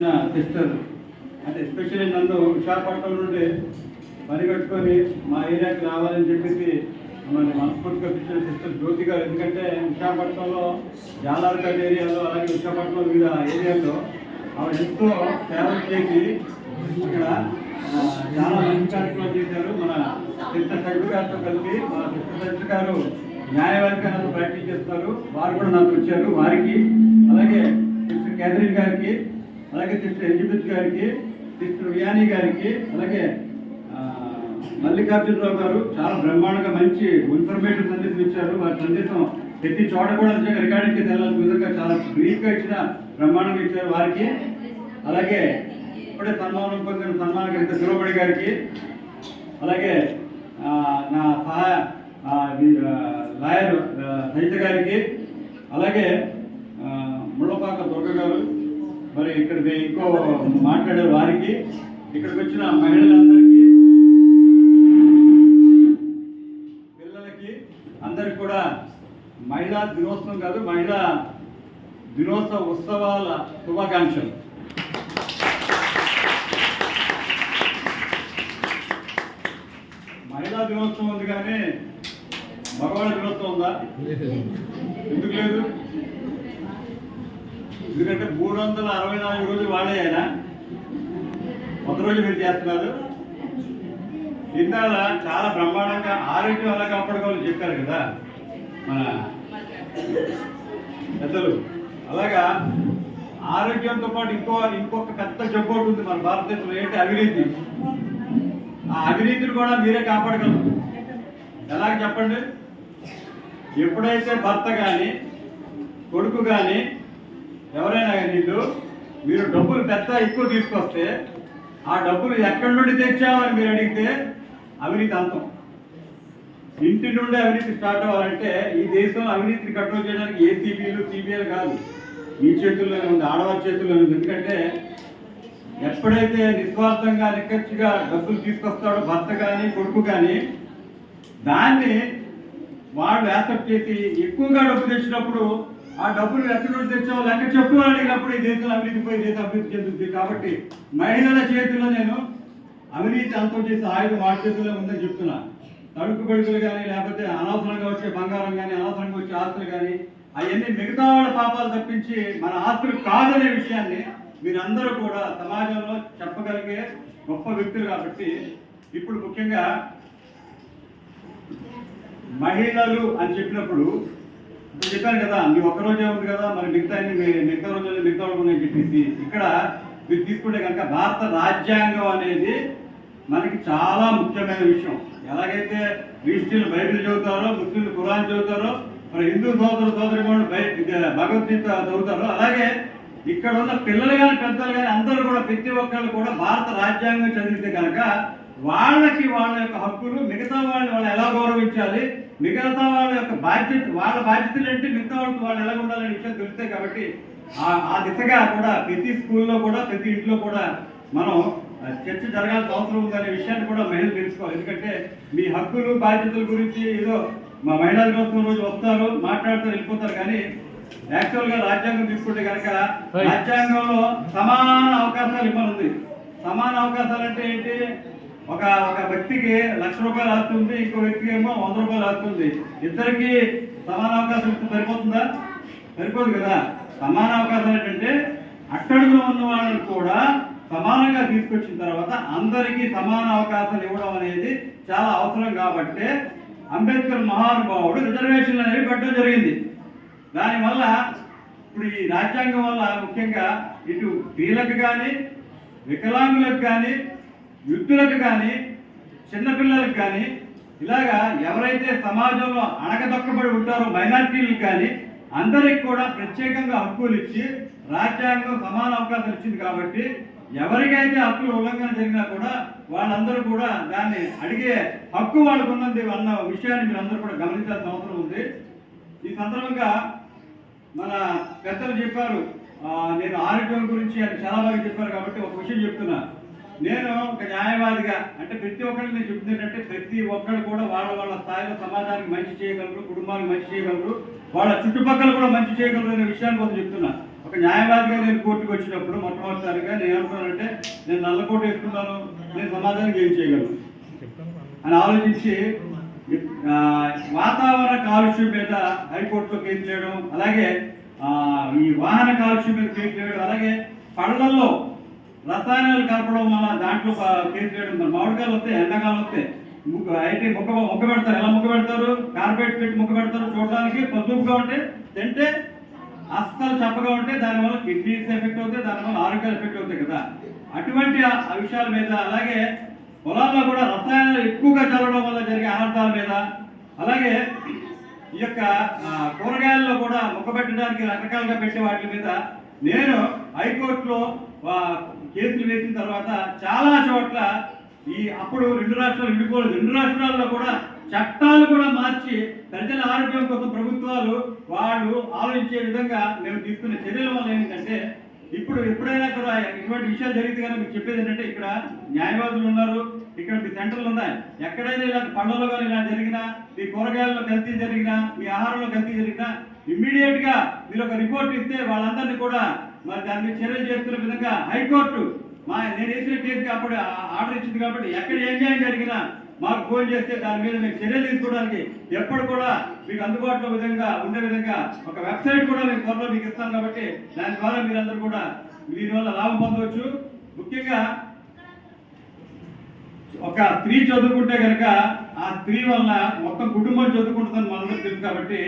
Sister అంటే especially నన్ను విశాఖపట్నం నుండి పరిగెట్టుకొని మా ఏరియాకి రావాలని చెప్పేసి మమ్మల్ని మనస్ఫూర్తిగా పిలిచిన సిస్టర్ జ్యోతి గారు. ఎందుకంటే విశాఖపట్నంలో జాలార్ఘడ్ ఏరియాలో అలాగే విశాఖపట్నం వివిధ ఏరియాలో ఆవిడ ఎంతో సేవలు చేసి ఇక్కడ చాలా మంచి కార్యక్రమాలు చేశారు. మన సిస్టర్ సజ్జు గారితో కలిపి మన సిస్టర్ సజ్జు గారు న్యాయవాదిగా నన్ను ప్రాక్టీస్ చేస్తారు. వారు కూడా నాకు వచ్చారు. వారికి అలాగే సిస్టర్ క్యాథరిన్ గారికి అలాగే సిస్టర్ ఎలిజబెత్ గారికి సిస్టర్ వియాని గారికి అలాగే మల్లికార్జునరావు గారు చాలా బ్రహ్మాండంగా మంచి ఇన్ఫర్మేటివ్ సందేశం ఇచ్చారు. వారి సందేశం ప్రతి చోట కూడా నిజంగా రికార్డింగ్కి వెళ్ళాల్సిన విధంగా చాలా బ్రీఫ్గా ఇచ్చిన బ్రహ్మాండంగా ఇచ్చారు వారికి. అలాగే ఇప్పుడే సన్మానం పొందిన సన్మానకర్త శిరోమణి గారికి. అలాగే నా సహాయ లాయర్ సహిత గారికి. అలాగే ముళ్ళపాక దుర్గ మరి ఇక్కడ ఎక్కువ మాట్లాడే వారికి ఇక్కడికి వచ్చిన మహిళలందరికీ పిల్లలకి అందరికి కూడా మహిళా దినోత్సవం కాదు మహిళా దినోత్సవ ఉత్సవాల శుభాకాంక్షలు. మహిళా దినోత్సవం ఉంది కానీ మగవాళ్ళ దినోత్సవం ఉందా? ఎందుకు లేదు? ఎందుకంటే మూడు వందల అరవై నాలుగు రోజులు వాడే ఆయన. ఒక రోజు మీరు చేస్తున్నారు. ఇందాల చాలా బ్రహ్మాండంగా ఆరోగ్యం ఎలా కాపాడుకోవాలని చెప్పారు కదా మన పెద్దలు. అలాగా ఆరోగ్యంతో పాటు ఇంకో ఇంకొక పెద్ద జబ్బు ఉంటుంది ఉంది మన భారతదేశంలో ఏంటి? అవినీతి. ఆ అవినీతిని కూడా మీరే కాపాడగలరు. ఎలాగ చెప్పండి? ఎప్పుడైతే భర్త కానీ కొడుకు కానీ ఎవరైనా వీళ్ళు మీరు డబ్బులు పెద్ద ఎక్కువ తీసుకొస్తే ఆ డబ్బులు ఎక్కడి నుండి తెచ్చామని మీరు అడిగితే అవినీతి అంతం. ఇంటి నుండి అవినీతి స్టార్ట్ అవ్వాలంటే ఈ దేశంలో అవినీతిని కంట్రోల్ చేయడానికి ఏసీబీలు సిబిఐలు కాదు. మీ చేతుల్లోనే ఉంది ఆడవారి చేతుల్లోనే ఉంది. ఎందుకంటే ఎప్పుడైతే నిస్వార్థంగా నిక్కచ్చిగా డబ్బులు తీసుకొస్తాడో భర్త కానీ కొడుకు కానీ దాన్ని వాళ్ళు యాక్సెప్ట్ చేసి ఎక్కువగా డబ్బు తెచ్చినప్పుడు ఆ డబ్బులు ఎక్కడి నుండి తెచ్చావు? లెక్క చెప్పు అడిగినప్పుడు ఈ దేశంలో అవినీతి పోయి దేశం అభివృద్ధి చెందుతుంది కాబట్టి మహిళల చేతుల్లో నేను అవినీతి అంతం చేసే ఆయుధం వాళ్ళ చేతుల్లో ఉందని చెప్తున్నా. తడుకు బడుకులు కానీ లేకపోతే అనవసరంగా వచ్చే బంగారం కానీ అనవసరంగా వచ్చే ఆస్తులు కానీ అవన్నీ మిగతా వాళ్ళ పాపాలు తప్పించి మన ఆస్తులు కాదనే విషయాన్ని మీరందరూ కూడా సమాజంలో చెప్పగలిగే గొప్ప వ్యక్తులు కాబట్టి ఇప్పుడు ముఖ్యంగా మహిళలు అని చెప్పినప్పుడు నేను చెప్పాను కదా మీ ఒక్క రోజే ఉంది కదా మరి మిగతా మిగతా రోజుల్లో మిగతా వాళ్ళు ఉన్నాయని చెప్పేసి. ఇక్కడ మీరు తీసుకుంటే కనుక భారత రాజ్యాంగం అనేది మనకి చాలా ముఖ్యమైన విషయం. ఎలాగైతే క్రిస్టియన్లు బైబిల్ చదువుతారో ముస్లింలు ఖురాన్ చదువుతారో మరి హిందూ సోదరు సోదరి భగవద్గీత చదువుతారో అలాగే ఇక్కడ ఉన్న పిల్లలు కానీ పెద్దలు కానీ అందరూ కూడా ప్రతి ఒక్కళ్ళు కూడా భారత రాజ్యాంగం చదివితే కనుక వాళ్ళకి వాళ్ళ యొక్క హక్కులు మిగతా వాళ్ళని వాళ్ళు ఎలా గౌరవించాలి మిగతా వాళ్ళ యొక్క బాధ్యత వాళ్ళ బాధ్యతలు ఏంటి? మిగతా వాళ్ళకి వాళ్ళు ఎలా ఉండాలనే విషయం తెలుస్తాయి కాబట్టి ఆ ఆ దిశగా కూడా ప్రతి స్కూల్లో కూడా ప్రతి ఇంట్లో కూడా మనం చర్చ జరగాల్సిన అవసరం ఉందనే విషయాన్ని కూడా మహిళలు తెలుసుకోవాలి. ఎందుకంటే మీ హక్కులు బాధ్యతల గురించి ఏదో మా మహిళా దినోత్సవం రోజు వస్తారు మాట్లాడుతూ వెళ్ళిపోతారు కానీ యాక్చువల్గా రాజ్యాంగం తీసుకుంటే కనుక రాజ్యాంగంలో సమాన అవకాశాలు ఇవ్వనుంది. సమాన అవకాశాలు అంటే ఏంటి? ఒక ఒక వ్యక్తికి లక్ష రూపాయలు ఆస్తుంది ఇంకో వ్యక్తికి ఏమో వంద రూపాయలు ఆస్తుంది. ఇద్దరికి సమాన అవకాశం ఇస్తే సరిపోతుందా? సరిపోదు కదా. సమాన అవకాశం ఏంటంటే అట్టడుగులో ఉన్న వాళ్ళని కూడా సమానంగా తీసుకొచ్చిన తర్వాత అందరికీ సమాన అవకాశాలు ఇవ్వడం అనేది చాలా అవసరం కాబట్టి అంబేద్కర్ మహానుభావుడు రిజర్వేషన్లు అనేవి పెట్టడం జరిగింది. దానివల్ల ఇప్పుడు ఈ రాజ్యాంగం వల్ల ముఖ్యంగా ఇటు స్త్రీలకు కానీ వికలాంగులకు కానీ వృద్ధులకు కానీ చిన్నపిల్లలకు కానీ ఇలాగా ఎవరైతే సమాజంలో అణగదొక్కబడి ఉంటారో మైనార్టీలకు కానీ అందరికి కూడా ప్రత్యేకంగా హక్కులు ఇచ్చి రాజ్యాంగం సమాన అవకాశాలు ఇచ్చింది కాబట్టి ఎవరికైతే హక్కులు ఉల్లంఘన జరిగినా కూడా వాళ్ళందరూ కూడా దాన్ని అడిగే హక్కు వాళ్ళకు ఉన్నది అన్న విషయాన్ని మీరు అందరూ కూడా గమనించాల్సిన అవసరం ఉంది. ఈ సందర్భంగా మన పెద్దలు చెప్పారు నేను ఆరోగ్యం గురించి అది చాలా బాగా చెప్పారు కాబట్టి ఒక విషయం చెప్తున్నా. నేను ఒక న్యాయవాదిగా అంటే ప్రతి ఒక్కరికి నేను చెప్తున్నట్టే ప్రతి ఒక్కరు కూడా వాళ్ళ వాళ్ళ స్థాయిలో సమాజానికి మంచి చేయగలరు కుటుంబానికి మంచి చేయగలరు వాళ్ళ చుట్టుపక్కల కూడా మంచి చేయగలరు అనే విషయాన్ని కొంత చెప్తున్నా. ఒక న్యాయవాదిగా నేను కోర్టుకు వచ్చినప్పుడు మొట్టమొదటిసారిగా నేను ఏమనుకున్నానంటే నేను నల్లకోట వేసుకున్నాను నేను సమాజానికి ఏం చేయగలను? అని ఆలోచించి వాతావరణ కాలుష్యం మీద హైకోర్టులో కేసు చేయడం అలాగే ఈ వాహన కాలుష్యం మీద కేసు చేయడం అలాగే పళ్ళల్లో రసాయనాలు కలపడం వల్ల దాంట్లో కేసు వేయడం మామిడికాయలు వస్తాయి ఎండాకాలం వస్తాయి ముగ్గు అయితే ముక్క ముక్క పెడతారు. ఎలా ముక్క పెడతారు? కార్పెట్ పెట్టి ముక్క పెడతారు. చూడడానికి పసుపుగా ఉంటే తింటే అస్సలు చప్పగా ఉంటే దానివల్ల కిడ్నీస్ ఎఫెక్ట్ అవుతాయి దానివల్ల ఆరోగ్యాలు ఎఫెక్ట్ అవుతాయి కదా. అటువంటి ఆ విషయాల మీద అలాగే పొలాల్లో కూడా రసాయనాలు ఎక్కువగా చల్లడం వల్ల జరిగే అనర్థాల మీద అలాగే ఈ యొక్క కూరగాయల్లో కూడా మొక్క పెట్టడానికి రకరకాలుగా పెట్టే వాటి మీద నేను హైకోర్టులో కేసులు వేసిన తర్వాత చాలా చోట్ల ఈ అప్పుడు రెండు రాష్ట్రాలు విడిపోలేదు. రెండు రాష్ట్రాల్లో కూడా చట్టాలు కూడా మార్చి ప్రజల ఆరోగ్యం కోసం ప్రభుత్వాలు వాళ్ళు ఆలోచించే విధంగా మేము తీసుకునే చర్యల వల్ల ఏంటంటే ఇప్పుడు ఎప్పుడైనా కూడా ఇటువంటి విషయాలు జరిగితే కానీ మీకు చెప్పేది ఏంటంటే ఇక్కడ న్యాయవాదులు ఉన్నారు ఇక్కడ మీ సెంటర్లు ఉన్నాయి. ఎక్కడైనా ఇలా పండ్లలో కానీ ఇలా జరిగినా మీ కూరగాయల్లో కల్తీ జరిగినా మీ ఆహారంలో కల్తీ జరిగినా ఇమ్మీడియట్గా మీరు ఒక రిపోర్ట్ ఇస్తే వాళ్ళందరినీ కూడా మరి దాని మీద చర్యలు చేస్తున్న విధంగా హైకోర్టు మా నేను వేసిన కేసుకి అప్పుడు ఆ- ఆర్డర్ ఇచ్చింది కాబట్టి ఎక్కడ ఏం న్యాయం జరిగినా మాకు ఫోన్ చేస్తే దాని మీద మీకు చర్యలు తీసుకోవడానికి ఎప్పుడు కూడా మీకు అందుబాటులో విధంగా ఉండే విధంగా ఒక వెబ్సైట్ కూడా మీకు త్వరలో మీకు ఇస్తాం కాబట్టి దాని ద్వారా మీరందరూ కూడా దీనివల్ల లాభం పొందవచ్చు. ముఖ్యంగా ఒక స్త్రీ చదువుకుంటే కనుక ఆ స్త్రీ వల్ల మొత్తం కుటుంబం చదువుకుంటుందని మనందరూ తెలుసు కాబట్టి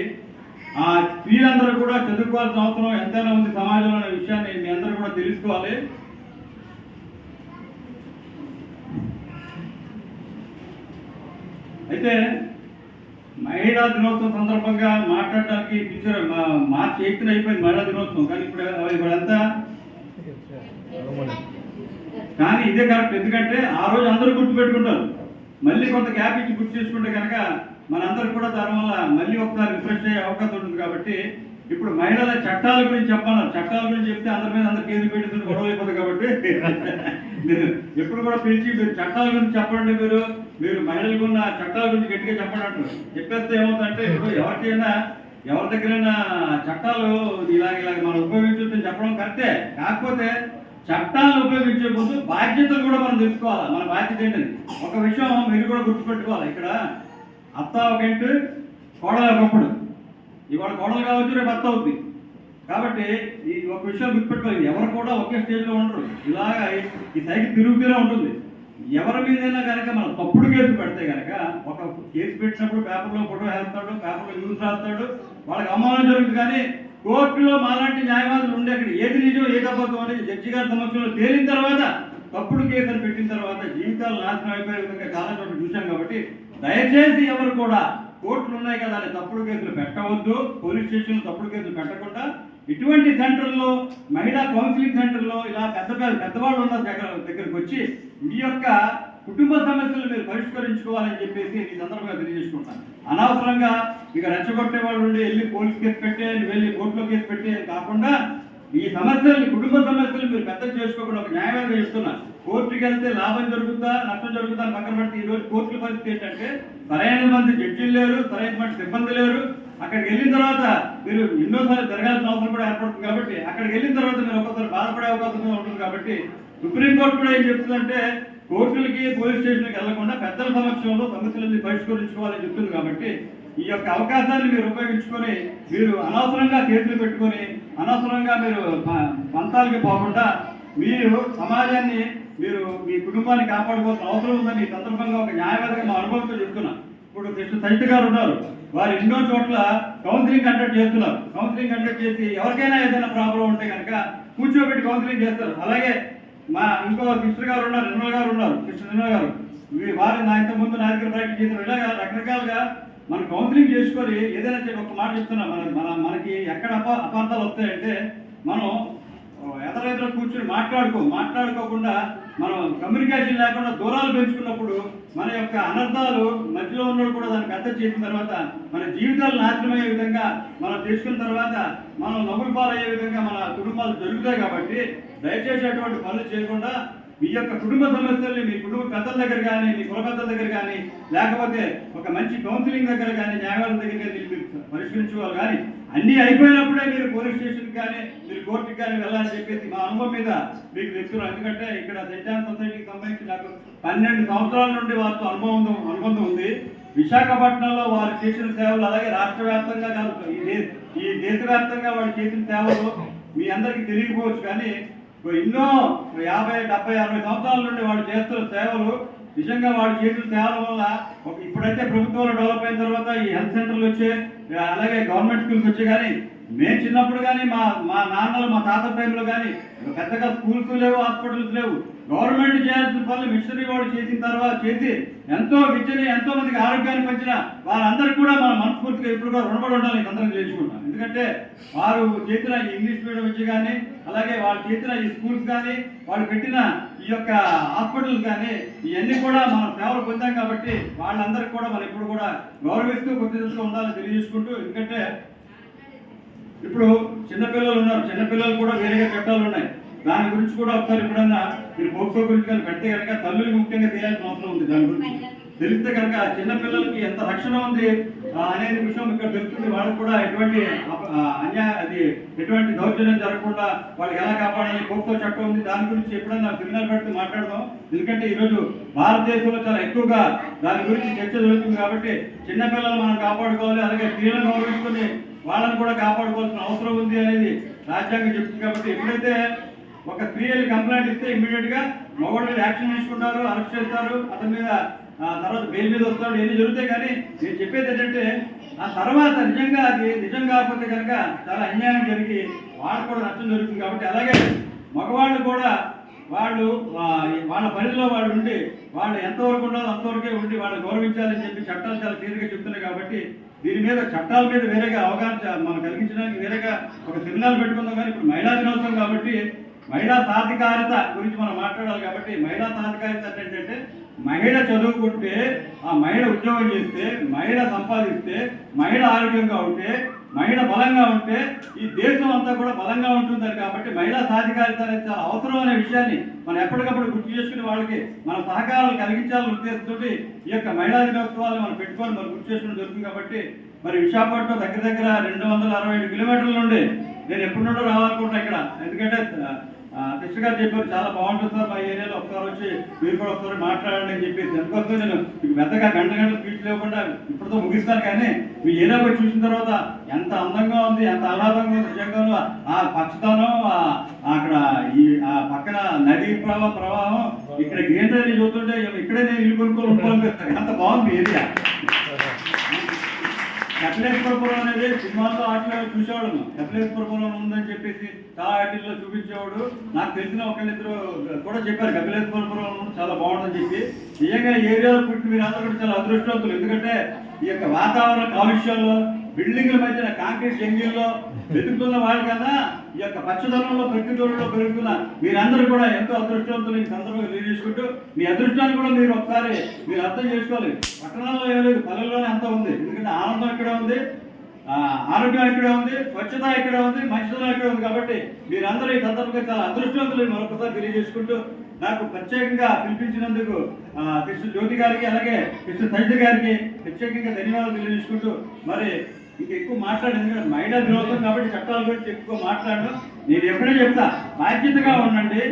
ఆ స్త్రీలందరూ కూడా చదువుకోవాల్సిన అవసరం ఎంతైనా ఉంది సమాజంలో అనే విషయాన్ని మీ అందరూ కూడా తెలుసుకోవాలి. అయితే మహిళా దినోత్సవం సందర్భంగా మాట్లాడడానికి టీచర్ మార్చి ఎయిత్ అయిపోయింది మహిళా దినోత్సవం కానీ ఇప్పుడు ఇప్పుడంతా కానీ ఇదే కరెక్ట్. ఎందుకంటే ఆ రోజు అందరూ గుర్తుపెట్టుకుంటారు మళ్ళీ కొంత గ్యాప్ ఇచ్చి గుర్తు చేసుకుంటే కనుక మనందరూ కూడా దానివల్ల మళ్ళీ ఒకసారి రిఫ్రెష్ అయ్యే అవకాశం ఉంటుంది కాబట్టి ఇప్పుడు మహిళల చట్టాల గురించి చెప్పాలి. చట్టాల గురించి చెప్తే అందరి మీద అందరు కేసు పెట్టి గొడవ అయిపోతుంది కాబట్టి నేను ఎప్పుడు కూడా పిలిచి మీరు చట్టాల గురించి చెప్పండి మీరు. మీరు మహిళలకు ఉన్న చట్టాల గురించి గట్టిగా చెప్పండి అంటారు చెప్పేస్తే ఏమవుతుందంటే ఇప్పుడు ఎవరికైనా ఎవరి దగ్గరైనా చట్టాలు ఇలాగ ఇలాగ మనం ఉపయోగించొచ్చని చెప్పడం కరెక్టే. కాకపోతే చట్టాలను ఉపయోగించే ముందు బాధ్యతలు కూడా మనం తెలుసుకోవాలి? మన బాధ్యత ఏంటని ఒక విషయం మీరు కూడా గుర్తుపెట్టుకోవాలి? ఇక్కడ అత్త ఒకటి కోడలు ఒకప్పుడు. ఇవాళ కోడలు కావచ్చు రేపు అత్త అవుద్ది. కాబట్టి ఈ ఒక విషయం గుర్తుపెట్టుకోవాలి ఎవరు కూడా ఒకే స్టేజ్లో ఉండరు. ఇలాగా ఈ- ఈ సైకిల్ తిరుగుతూనే ఉంటుంది. ఎవరి మీదైనా కనుక మనం తప్పుడు కేసు పెడితే కనుక ఒక కేసు పెట్టినప్పుడు పేపర్లో ఫోటో వేస్తాడు పేపర్లో న్యూస్ రాస్తాడు వాళ్ళకి అవమానం జరుగుతుంది కానీ కోర్టులో మాలాంటి న్యాయవాదులు ఉండే అక్కడ ఏది నిజం ఏది అబద్ధం అనేది జడ్జి గారి సమక్షంలో తేలిన తర్వాత తప్పుడు కేసులు పెట్టిన తర్వాత జీవితాలు నాశనం అయిపోయే విధంగా చాలా చోట్ల చూశాం కాబట్టి దయచేసి ఎవరు కూడా కోర్టులు ఉన్నాయి కదా అని తప్పుడు కేసులు పెట్టవద్దు. పోలీస్ స్టేషన్లో తప్పుడు కేసులు పెట్టకుండా ఇటువంటి సెంటర్లో మహిళా కౌన్సిలింగ్ సెంటర్లో ఇలా పెద్ద పెద్ద పెద్దవాళ్ళు ఉన్న దగ్గర దగ్గరకు వచ్చి మీ యొక్క కుటుంబ సమస్యలు మీరు పరిష్కరించుకోవాలని చెప్పేసి ఈ సందర్భంగా తెలియజేసుకుంటాను. అనవసరంగా ఇక రెచ్చగొట్టే వాళ్ళు ఉండి వెళ్ళి పోలీస్ కేసు పెట్టే వెళ్ళి కోర్టులో కేసు పెట్టే కాకుండా ఈ సమస్యలు కుటుంబ సమస్యలు మీరు పెద్ద చేసుకోకుండా ఒక న్యాయంగా చెప్తున్నా కోర్టుకి వెళ్తే లాభం జరుగుతుందా నష్టం జరుగుతుందా పక్కన పెడితే ఈ రోజు కోర్టుల పరిస్థితి ఏంటంటే సరైన మంది జడ్జీలు లేరు సరైన మంది సిబ్బంది లేరు. అక్కడికి వెళ్ళిన తర్వాత మీరు ఎన్నోసార్లు జరగాల్సిన అవసరం కూడా ఏర్పడుతుంది కాబట్టి అక్కడికి వెళ్ళిన తర్వాత మీరు ఒక్కొక్కసారి బాధపడే అవకాశం ఉంటుంది కాబట్టి సుప్రీంకోర్టు కూడా ఏం చెప్తుందంటే కోర్టులకి పోలీస్ స్టేషన్కి వెళ్ళకుండా పెద్దల సమక్షంలో సమస్యలన్నీ పరిష్కరించుకోవాలని చెప్తుంది కాబట్టి ఈ యొక్క అవకాశాన్ని మీరు ఉపయోగించుకొని మీరు అనవసరంగా కేసులు పెట్టుకొని అనవసరంగా మీరు పంతాలకి పోకుండా మీరు సమాజాన్ని మీరు మీ కుటుంబాన్ని కాపాడుకోవాల్సిన అవసరం ఉందని ఈ సందర్భంగా ఒక న్యాయవాదిగా మా అనుభవంతో చెప్తున్నాను ఇప్పుడు కృష్ణ సహిత గారు ఉన్నారు. వారు ఎన్నో చోట్ల కౌన్సిలింగ్ కండక్ట్ చేస్తున్నారు. కౌన్సిలింగ్ కండక్ట్ చేసి ఎవరికైనా ఏదైనా ప్రాబ్లం ఉంటే కనుక కూర్చోబెట్టి కౌన్సిలింగ్ చేస్తారు. అలాగే మా ఇంకో సిస్టర్ గారు ఉన్నారు నిర్మల గారు ఉన్నారు సిస్టర్ నిర్మల గారు. వారి నా ఇంత ముందు నా దగ్గర ప్రాక్టీస్ చేసిన ఇలాగా రకరకాలుగా మనం కౌన్సిలింగ్ చేసుకొని ఏదైనా చెప్పి ఒక మాట చెప్తున్నా మన మన మనకి ఎక్కడ అప అపార్థాలు వస్తాయంటే మనం ఎదరెదర కూర్చొని మాట్లాడుకో మాట్లాడుకోకుండా మనం కమ్యూనికేషన్ లేకుండా దూరాలు పెంచుకున్నప్పుడు మన యొక్క అనర్థాలు మధ్యలో ఉన్నప్పుడు కూడా దాన్ని పెద్ద చేసిన తర్వాత మన జీవితాలు నాశనమయ్యే విధంగా మనం చేసుకున్న తర్వాత మనం నవ్వులు పాలయ్యే విధంగా మన కుటుంబాలు జరుగుతాయి కాబట్టి దయచేసి అటువంటి పనులు చేయకుండా మీ యొక్క కుటుంబ సమస్యల్ని మీ కుటుంబ పెద్దల దగ్గర కానీ మీ కుల పెద్దల దగ్గర కానీ లేకపోతే ఒక మంచి కౌన్సిలింగ్ దగ్గర కానీ న్యాయవాదుల దగ్గర కానీ మీరు పరిష్కరించుకోవాలి. కానీ అన్నీ అయిపోయినప్పుడే మీరు పోలీస్ స్టేషన్ కానీ మీరు కోర్టుకి కానీ వెళ్ళాలని చెప్పేసి మా అనుభవం మీద మీకు చెప్తున్నాను ఎందుకంటే ఇక్కడ సెంటాన్ సొసైటీకి సంబంధించి నాకు పన్నెండు సంవత్సరాల నుండి వారితో అనుభవం అనుబంధం ఉంది. విశాఖపట్నంలో వారు చేసిన సేవలు అలాగే రాష్ట్ర వ్యాప్తంగా కాదు ఈ దేశవ్యాప్తంగా వాళ్ళు చేసిన సేవలు మీ అందరికీ తెలియకపోవచ్చు. కానీ ఎన్నో యాభై డెబ్బై అరవై సంవత్సరాల నుండి వాడు చేస్తున్న సేవలు నిజంగా వాడు చేసిన సేవల వల్ల ఇప్పుడైతే ప్రభుత్వాలు డెవలప్ అయిన తర్వాత ఈ హెల్త్ సెంటర్లు వచ్చే అలాగే గవర్నమెంట్ స్కూల్స్ వచ్చాయి కానీ మేము చిన్నప్పుడు కానీ మా మా నాన్నలు మా తాత టైంలో కానీ పెద్దగా స్కూల్స్ లేవు హాస్పిటల్స్ లేవు. గవర్నమెంట్ చేయాల్సిన పనులు మిషనరీ వాళ్ళు చేసిన తర్వాత చేసి ఎంతో విద్యని ఎంతో మందికి ఆరోగ్యాన్ని పెంచిన వారందరికీ కూడా మన మనస్ఫూర్తిగా ఇప్పుడు కూడా రుణపడి ఉండాలి అందరం చేసుకుంటాం ఎందుకంటే వారు చేసిన ఈ ఇంగ్లీష్ మీడియం విద్య కానీ అలాగే వాళ్ళు చేసిన ఈ స్కూల్స్ కానీ వాళ్ళు పెట్టిన ఈ యొక్క హాస్పిటల్స్ కానీ ఇవన్నీ కూడా మనం సేవలు పొందాం కాబట్టి వాళ్ళందరికీ కూడా మనం ఇప్పుడు కూడా గౌరవిస్తూ కృతజ్ఞతగా ఉండాలని తెలియజేసుకుంటూ ఎందుకంటే ఇప్పుడు చిన్నపిల్లలు ఉన్నారు. చిన్నపిల్లలు కూడా వేరేగా చట్టాలు ఉన్నాయి. దాని గురించి కూడా ఒకసారి ఎప్పుడన్నా మీరు పోక్సో గురించి కానీ పెడితే కనుక తల్లులు ముఖ్యంగా తెలియాల్సిన అవసరం ఉంది. దాని గురించి తెలిస్తే కనుక చిన్నపిల్లలకి ఎంత రక్షణ ఉంది అనేది విషయం ఇక్కడ తెలుస్తుంది. వాళ్ళకి కూడా ఎటువంటి అన్యాయ అది ఎటువంటి దౌర్జన్యం జరగకుండా వాళ్ళకి ఎలా కాపాడాలి పోక్సో చట్టం ఉంది. దాని గురించి ఎప్పుడన్నా సెమినార్ పెడితే మాట్లాడదాం. ఎందుకంటే ఈరోజు భారతదేశంలో చాలా ఎక్కువగా దాని గురించి చర్చ జరుగుతుంది కాబట్టి చిన్నపిల్లలు మనం కాపాడుకోవాలి. అలాగే స్త్రీలను గౌరవించుకొని వాళ్ళని కూడా కాపాడుకోవాల్సిన అవసరం ఉంది అనేది రాజ్యాంగం చెప్తుంది కాబట్టి ఎప్పుడైతే ఒక స్త్రీ కంప్లైంట్ ఇస్తే ఇమ్మీడియట్గా మగవాళ్ళు యాక్షన్ తీసుకుంటారు అరెస్ట్ చేస్తారు అతని మీద ఆ తర్వాత బెయిల్ మీద వస్తాడు ఎన్ని జరుగుతాయి కానీ నేను చెప్పేది ఏంటంటే ఆ తర్వాత నిజంగా అది నిజం కాకపోతే కనుక చాలా అన్యాయం జరిగి వాళ్ళు కూడా నష్టం జరుగుతుంది కాబట్టి అలాగే మగవాళ్ళు కూడా వాళ్ళు వాళ్ళ పనిలో వాళ్ళు ఉండి వాళ్ళు ఎంతవరకు ఉండాలో అంతవరకే ఉండి వాళ్ళు గౌరవించాలని చెప్పి చట్టాలు చాలా తీరుగా చెప్తున్నాయి కాబట్టి దీని మీద చట్టాల మీద వేరేగా అవగాహన మనం కలిగించడానికి వేరేగా ఒక సెమినార్ పెట్టుకుందాం కానీ ఇప్పుడు మహిళా దినోత్సవం కాబట్టి మహిళా సాధికారత గురించి మనం మాట్లాడాలి కాబట్టి మహిళా సాధికారత అంటే ఏంటంటే మహిళ చదువుకుంటే ఆ మహిళ ఉద్యోగం చేస్తే మహిళ సంపాదిస్తే మహిళ ఆరోగ్యంగా ఉంటే మహిళ బలంగా ఉంటే ఈ దేశం అంతా కూడా బలంగా ఉంటుంది కాబట్టి మహిళా సాధికారిత అనేది చాలా అవసరం అనే విషయాన్ని మనం ఎప్పటికప్పుడు గుర్తు చేసుకుని వాళ్ళకి మన సహకారాలు కలిగించాలని ఉద్దేశంతో ఈ యొక్క మహిళా దినోత్సవాలను మనం పెట్టుకొని మనం గుర్తు చేసుకోవడం జరుగుతుంది కాబట్టి మరి విశాఖపట్నం దగ్గర దగ్గర రెండు వందల అరవై ఏడు కిలోమీటర్ల నుండి నేను ఎప్పటి నుండో రావాలనుకుంటున్నా ఇక్కడ. ఎందుకంటే కృష్ణ గారు చెప్పారు చాలా బాగుంటుంది సార్ మా ఏరియాలో. ఒకసారి వచ్చి మీరు కూడా ఒకసారి మాట్లాడండి అని చెప్పేసి. ఎందుకొస్తే నేను మీకు మెత్తగా గంట గంటలు స్పీచ్ లేకుండా ఇప్పుడుతో ముగిస్తాను కానీ మీ ఏరియా చూసిన తర్వాత ఎంత అందంగా ఉంది ఎంత ఆహ్లాదంగా ఉంది నిజంగా ఆ పచ్చదనం అక్కడ ఈ ఆ పక్కన నదీ ప్రవాహ ప్రవాహం ఇక్కడ గ్రీనరీ చూస్తుంటే ఇక్కడే నేను ఇల్లు కొనుక్కొని ఉండిపోతాను ఎంత బాగుంది ఏరియా. కపిలేశ్వరపురం అనేది సినిమాలో ఆటలో చూసేవాడు కపిలేశ్వరపురం ఉందని చెప్పేసి చాలా ఆటల్లో చూపించేవాడు. నాకు తెలిసిన ఒకళ్ళిద్దరు కూడా చెప్పారు కపిలేశ్వరపురం చాలా బాగుంటుంది చెప్పి. నిజంగా ఏరియాలో పుట్టి మీరు అందరూ కూడా చాలా అదృష్టవంతులు. ఎందుకంటే ఈ యొక్క వాతావరణ కాలుష్యాల్లో బిల్డింగ్ల మధ్యన కాంక్రీట్ జంగిల్లో వెతుకుతున్న వాళ్ళకన్నా ఈ యొక్క పచ్చదనంలో పెట్టుదలలో పెరుగుతున్న మీరందరూ కూడా ఎంతో అదృష్టవంతులు ఈ సందర్భంగా తెలియజేసుకుంటూ మీ అదృష్టాన్ని కూడా మీరు ఒకసారి మీరు అర్థం చేసుకోవాలి. పట్టణాల్లో ఏం లేదు పల్లెల్లోనే అంత ఉంది. ఎందుకంటే ఆనందం ఇక్కడ ఉంది? ఆరోగ్యం ఇక్కడ ఉంది? స్వచ్ఛత ఇక్కడ ఉంది? మంచితనం ఇక్కడ ఉంది? కాబట్టి మీరందరూ ఈ సందర్భంగా చాలా అదృష్టవంతులు మరొకసారి తెలియజేసుకుంటూ నాకు ప్రత్యేకంగా పిలిపించినందుకు కృష్ణ జ్యోతి గారికి అలాగే కృష్ణ సైజు గారికి ప్రత్యేకంగా ధన్యవాదాలు తెలియజేసుకుంటూ మరి ఇంక ఎక్కువ మాట్లాడు ఎందుకంటే మహిళా దినోత్సవం కాబట్టి చట్టాల గురించి ఎక్కువ మాట్లాడడం నేను ఎప్పుడే చెప్తా బాధ్యతగా ఉండండి.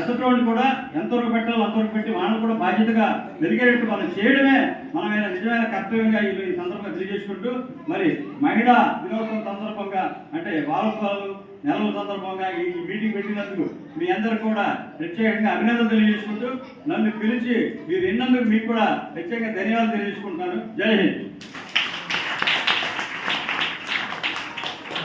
ఎదటోళ్ళు కూడా ఎంతవరకు పెట్టాలో అంతవరకు పెట్టి వాళ్ళని కూడా బాధ్యతగా పెరిగేటట్టు మనం చేయడమే మనమైన నిజమైన కర్తవ్యంగా ఈ ఈ సందర్భంగా తెలియజేసుకుంటూ మరి మహిళా దినోత్సవం సందర్భంగా అంటే వారోత్సవాలు నెలల సందర్భంగా ఈ మీటింగ్ పెట్టినందుకు మీ అందరు కూడా ప్రత్యేకంగా అభినందన తెలియజేసుకుంటూ నన్ను పిలిచి మీరు విన్నందుకు మీకు కూడా ప్రత్యేకంగా ధన్యవాదాలు తెలియజేసుకుంటున్నాను. జై హింద్.